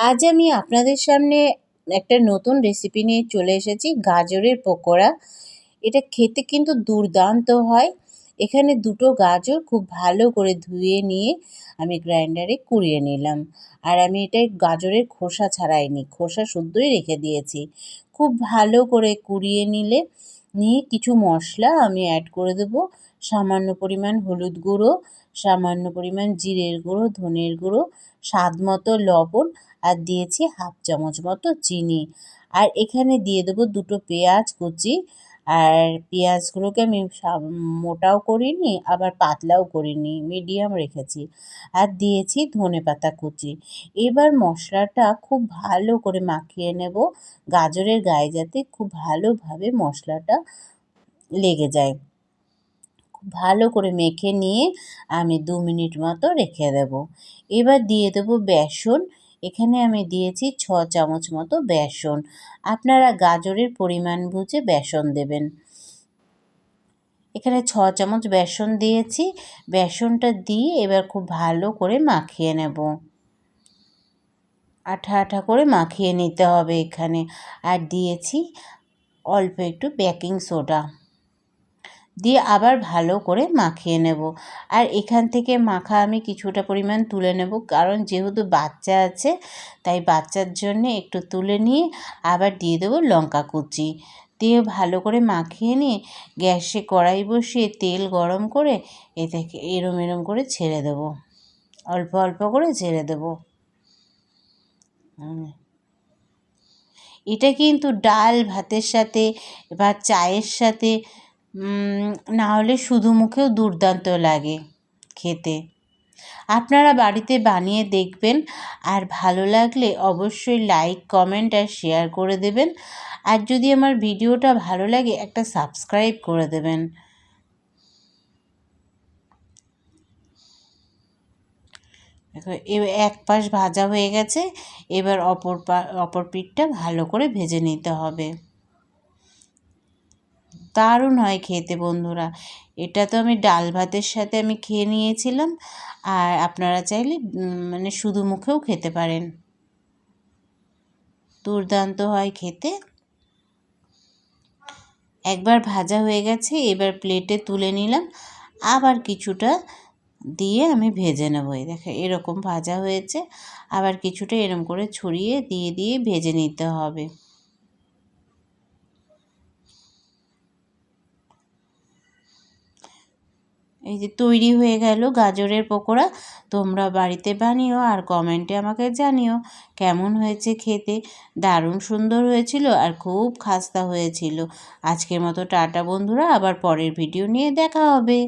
আজ আমি আপনাদের সামনে একটা নতুন রেসিপি নিয়ে চলে এসেছি, গাজরের পকোড়া। এটা খেতে কিন্তু দুর্দান্ত হয়। এখানে দুটো গাজর খুব ভালো করে ধুয়ে নিয়ে আমি গ্রাইন্ডারে কুড়িয়ে নিলাম। আর আমি এটা গাজরের খোসা ছাড়াইনি, খোসা শুদ্ধই রেখে দিয়েছি। খুব ভালো করে কুড়িয়ে নিলে নিয়ে কিছু মশলা আমি অ্যাড করে দেবো। সামান্য পরিমাণ হলুদ গুঁড়ো, সামান্য পরিমাণ জিরের গুঁড়ো, ধনের গুঁড়ো, স্বাদ মতো লবণ আর দিয়েছি হাফ চামচ মতো চিনি। আর এখানে দিয়ে দেবো দুটো পেঁয়াজ কুচি আর পেঁয়াজগুলোকে আমি মোটাও করিনি, আবার পাতলাও করিনি মিডিয়াম রেখেছি। আর দিয়েছি ধনে পাতা কুচি। এবার মশলাটা খুব ভালো করে মাখিয়ে নেব। গাজরের গায়ে যাতে খুব ভালোভাবে মশলাটা লেগে যায়। ভালো করে মেখে নিয়ে আমি দু মিনিট মতো রেখে দেব। এবার দিয়ে দেবো বেসন। এখানে আমি দিয়েছি ছ চামচ মতো বেসন। আপনারা গাজরের পরিমাণ বুঝে বেসন দেবেন। এখানে ছ চামচ বেসন দিয়েছি। বেসনটা দিয়ে এবার খুব ভালো করে মাখিয়ে নেব। আঠা আঠা করে মাখিয়ে নিতে হবে এখানে। আর দিয়েছি অল্প একটু বেকিং সোডা। দিয়ে আবার ভালো করে মাখিয়ে নেব। আর এখান থেকে মাখা আমি কিছুটা পরিমাণ তুলে নেব। কারণ যেহেতু বাচ্চা আছে, তাই বাচ্চার জন্য একটু তুলে নিয়ে আবার দিয়ে দেবো লঙ্কা কুচি। দিয়ে ভালো করে মাখিয়ে নিয়ে গ্যাসে কড়াই বসিয়ে তেল গরম করে এ থেকে এরম এরম করে ছেড়ে দেবো। অল্প অল্প করে ছেড়ে দেবো। এটা কিন্তু ডাল ভাতের সাথে বা চায়ের সাথে না হলে শুধু মুখেও দুর্দান্ত লাগে খেতে। আপনারা বাড়িতে বানিয়ে দেখবেন, আর ভালো লাগলে অবশ্যই লাইক কমেন্ট আর শেয়ার করে দেবেন। আর যদি আমার ভিডিওটা ভালো লাগে, একটা সাবস্ক্রাইব করে দেবেন। এক পাশ ভাজা হয়ে গেছে, এবার অপর পা, অপর পিঠটা ভালো করে ভেজে নিতে হবে। দারুণ হয় খেতে বন্ধুরা। এটা তো আমি ডাল ভাতের সাথে আমি খেয়ে নিয়েছিলাম। আর আপনারা চাইলে মানে শুধু মুখেও খেতে পারেন। দুর্দান্ত হয় খেতে। একবার ভাজা হয়ে গেছে, এবার প্লেটে তুলে নিলাম। আবার কিছুটা দিয়ে আমি ভেজে নেব। দেখে এরকম ভাজা হয়েছে। আবার কিছুটা এরম করে ছড়িয়ে দিয়ে দিয়ে ভেজে নিতে হবে। এই যে তৈরি হয়ে গেল গাজরের পকোড়া, তোমরা বাড়িতে বানিও আর কমেন্টে আমাকে জানিও কেমন হয়েছে খেতে। দারুণ সুন্দর হয়েছিল আর খুব খাস্তা হয়েছিল। আজকের মতো টাটা বন্ধুরা, আবার পরের ভিডিও নিয়ে দেখা হবে।